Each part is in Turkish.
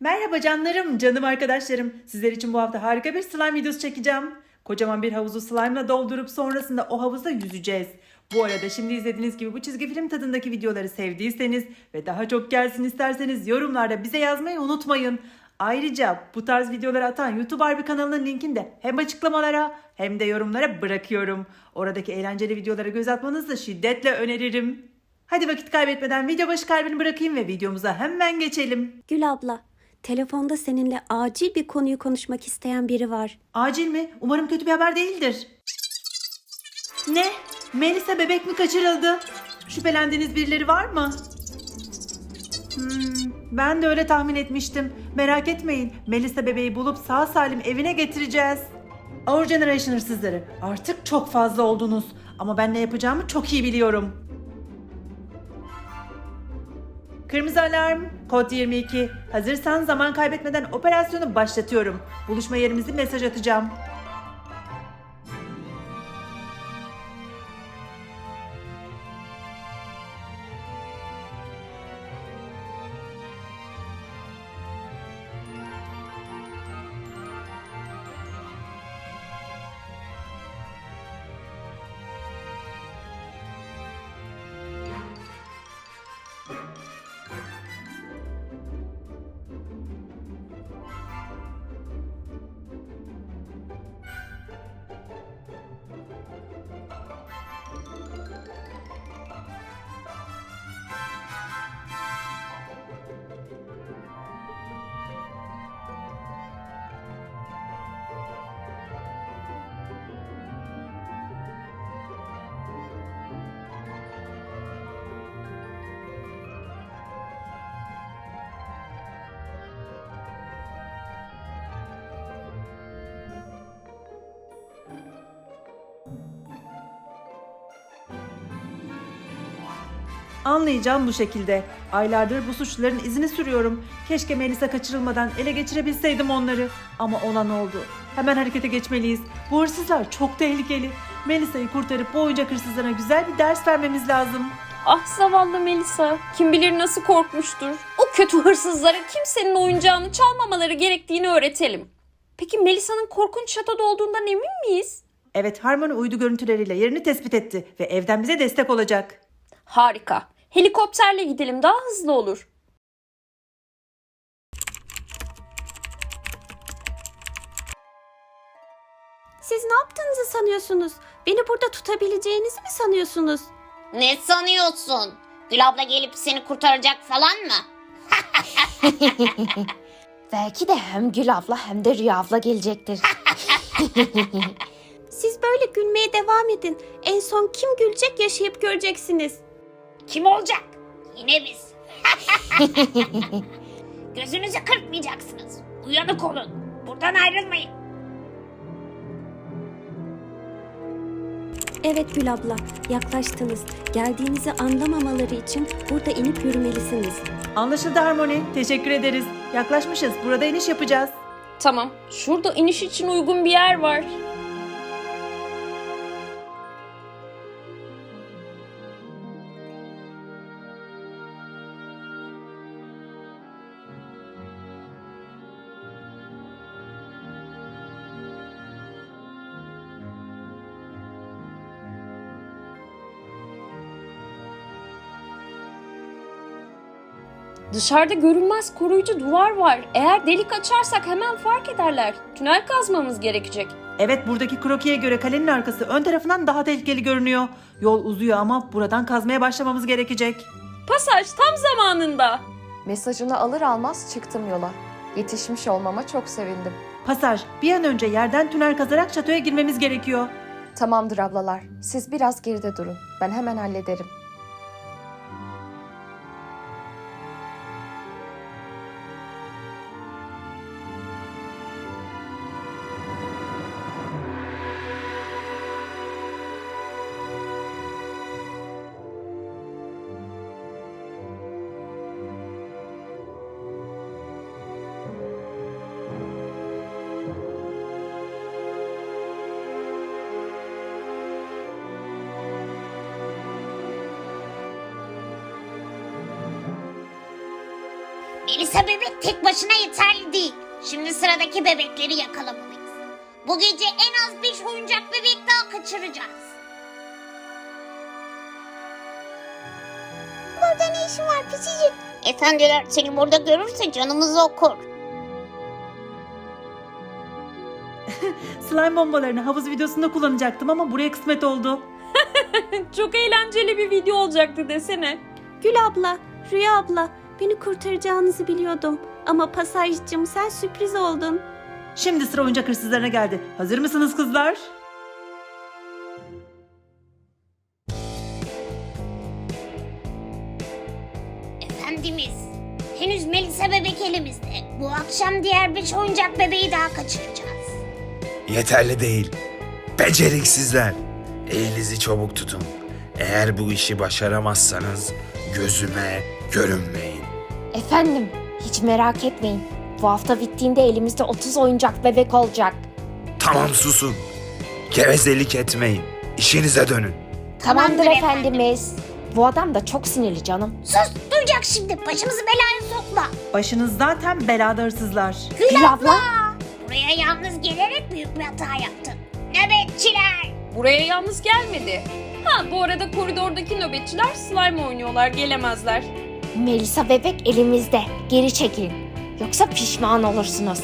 Merhaba canlarım, canım arkadaşlarım. Sizler için bu hafta harika bir slime videosu çekeceğim. Kocaman bir havuzu slime'la doldurup sonrasında o havuzda yüzeceğiz. Bu arada şimdi izlediğiniz gibi bu çizgi film tadındaki videoları sevdiyseniz ve daha çok gelsin isterseniz yorumlarda bize yazmayı unutmayın. Ayrıca bu tarz videoları atan YouTube Harbi kanalının linkini de hem açıklamalara hem de yorumlara bırakıyorum. Oradaki eğlenceli videolara göz atmanızı şiddetle öneririm. Hadi vakit kaybetmeden video başı kalbini bırakayım ve videomuza hemen geçelim. Gül abla, telefonda seninle acil bir konuyu konuşmak isteyen biri var. Acil mi? Umarım kötü bir haber değildir. Ne? Melisa bebek mi kaçırıldı? Şüphelendiğiniz birileri var mı? Hmm, ben de öyle tahmin etmiştim. Merak etmeyin. Melisa bebeği bulup sağ salim evine getireceğiz. Our Generation hırsızları. Artık çok fazla oldunuz. Ama ben ne yapacağımı çok iyi biliyorum. Kırmızı alarm, kod 22. Hazırsan zaman kaybetmeden operasyonu başlatıyorum. Buluşma yerimizi mesaj atacağım. Anlayacağım bu şekilde. Aylardır bu suçluların izini sürüyorum. Keşke Melisa kaçırılmadan ele geçirebilseydim onları. Ama olan oldu. Hemen harekete geçmeliyiz. Bu hırsızlar çok tehlikeli. Melisa'yı kurtarıp bu oyuncak hırsızlarına güzel bir ders vermemiz lazım. Ah zavallı Melisa. Kim bilir nasıl korkmuştur. O kötü hırsızlara kimsenin oyuncağını çalmamaları gerektiğini öğretelim. Peki Melisa'nın korkunç şatoda olduğundan emin miyiz? Evet Harmony uydu görüntüleriyle yerini tespit etti ve evden bize destek olacak. Harika. Helikopterle gidelim daha hızlı olur. Siz ne yaptığınızı sanıyorsunuz? Beni burada tutabileceğinizi mi sanıyorsunuz? Ne sanıyorsun? Gül abla gelip seni kurtaracak falan mı? Belki de hem Gül abla hem de Rüya abla gelecektir. Siz böyle gülmeye devam edin. En son kim gülecek yaşayıp göreceksiniz. Kim olacak? Yine biz. Gözünüzü kırpmayacaksınız. Uyanık olun. Buradan ayrılmayın. Evet Gül abla, yaklaştınız. Geldiğinizi anlamamaları için burada inip yürümelisiniz. Anlaşıldı Harmony. Teşekkür ederiz. Yaklaşmışız. Burada iniş yapacağız. Tamam. Şurada iniş için uygun bir yer var. Dışarıda görünmez koruyucu duvar var. Eğer delik açarsak hemen fark ederler. Tünel kazmamız gerekecek. Evet buradaki krokiye göre kalenin arkası ön tarafından daha tehlikeli görünüyor. Yol uzuyor ama buradan kazmaya başlamamız gerekecek. Pasaj tam zamanında. Mesajını alır almaz çıktım yola. Yetişmiş olmama çok sevindim. Pasaj, bir an önce yerden tünel kazarak şatoya girmemiz gerekiyor. Tamamdır ablalar. Siz biraz geride durun. Ben hemen hallederim. Melisa bebek tek başına yeterli değil. Şimdi sıradaki bebekleri yakalamalıyız. Bu gece en az 5 oyuncak bebek daha kaçıracağız. Burada ne işin var pisicik? Efendiler seni burada görürse canımızı okur. Slime bombalarını havuz videosunda kullanacaktım ama buraya kısmet oldu. Çok eğlenceli bir video olacaktı desene. Gül abla, Rüya abla, beni kurtaracağınızı biliyordum. Ama pasajcım sen sürpriz oldun. Şimdi sıra oyuncak hırsızlarına geldi. Hazır mısınız kızlar? Efendimiz, henüz Melisa bebek elimizde. Bu akşam diğer 5 oyuncak bebeği daha kaçıracağız. Yeterli değil. Beceriksizler. Elinizi çabuk tutun. Eğer bu işi başaramazsanız gözüme görünmeyin. Efendim, hiç merak etmeyin. Bu hafta bittiğinde elimizde 30 oyuncak bebek olacak. Tamam susun. Gevezelik etmeyin. İşinize dönün. Tamamdır, Tamamdır efendimiz. Bu adam da çok sinirli canım. Sus, duyacak şimdi. Başımızı belaya sokma. Başınız zaten belada hırsızlar. Gül abla. Buraya yalnız gelerek büyük bir hata yaptın. Nöbetçiler! Buraya yalnız gelmedi. Ha bu arada koridordaki nöbetçiler slime oynuyorlar gelemezler. Melisa bebek elimizde. Geri çekilin. Yoksa pişman olursunuz.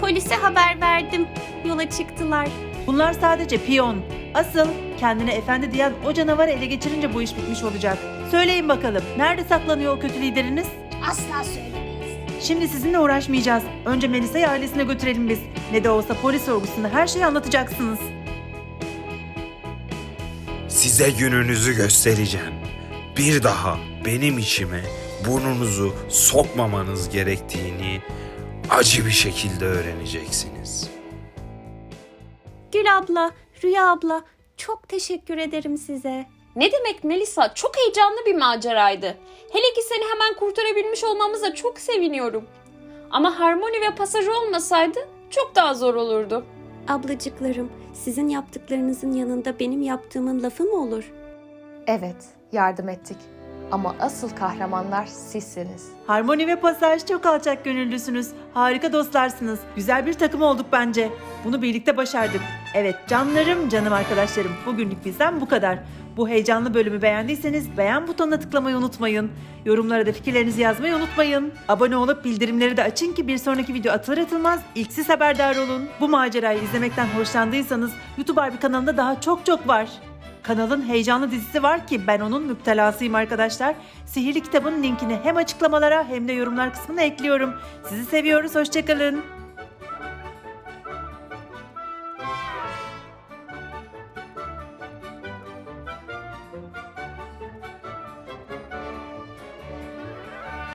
Polise haber verdim. Yola çıktılar. Bunlar sadece piyon. Asıl kendine efendi diyen o canavarı ele geçirince bu iş bitmiş olacak. Söyleyin bakalım nerede saklanıyor o kötü lideriniz? Asla söylemeyiz. Şimdi sizinle uğraşmayacağız. Önce Melisa'yı ailesine götürelim biz. Ne de olsa polis sorgusunda her şeyi anlatacaksınız. Size gününüzü göstereceğim. Bir daha benim işime burnunuzu sokmamanız gerektiğini acı bir şekilde öğreneceksiniz. Gül abla, Rüya abla çok teşekkür ederim size. Ne demek Melisa? Çok heyecanlı bir maceraydı. Hele ki seni hemen kurtarabilmiş olmamıza çok seviniyorum. Ama harmoni ve pasaj olmasaydı çok daha zor olurdu. Ablacıklarım, sizin yaptıklarınızın yanında benim yaptığımın lafı mı olur? Evet, yardım ettik. Ama asıl kahramanlar sizsiniz. Harmoni ve Pasaj çok alçak gönüllüsünüz. Harika dostlarsınız. Güzel bir takım olduk bence. Bunu birlikte başardık. Evet canlarım, canım arkadaşlarım. Bugünlük bizden bu kadar. Bu heyecanlı bölümü beğendiyseniz beğen butonuna tıklamayı unutmayın. Yorumlara da fikirlerinizi yazmayı unutmayın. Abone olup bildirimleri de açın ki bir sonraki video atılır atılmaz ilk siz haberdar olun. Bu macerayı izlemekten hoşlandıysanız YouTube Barbie kanalında daha çok çok var. Kanalın heyecanlı dizisi var ki ben onun müptelasıyım arkadaşlar. Sihirli kitabın linkini hem açıklamalara hem de yorumlar kısmına ekliyorum. Sizi seviyoruz, hoşçakalın.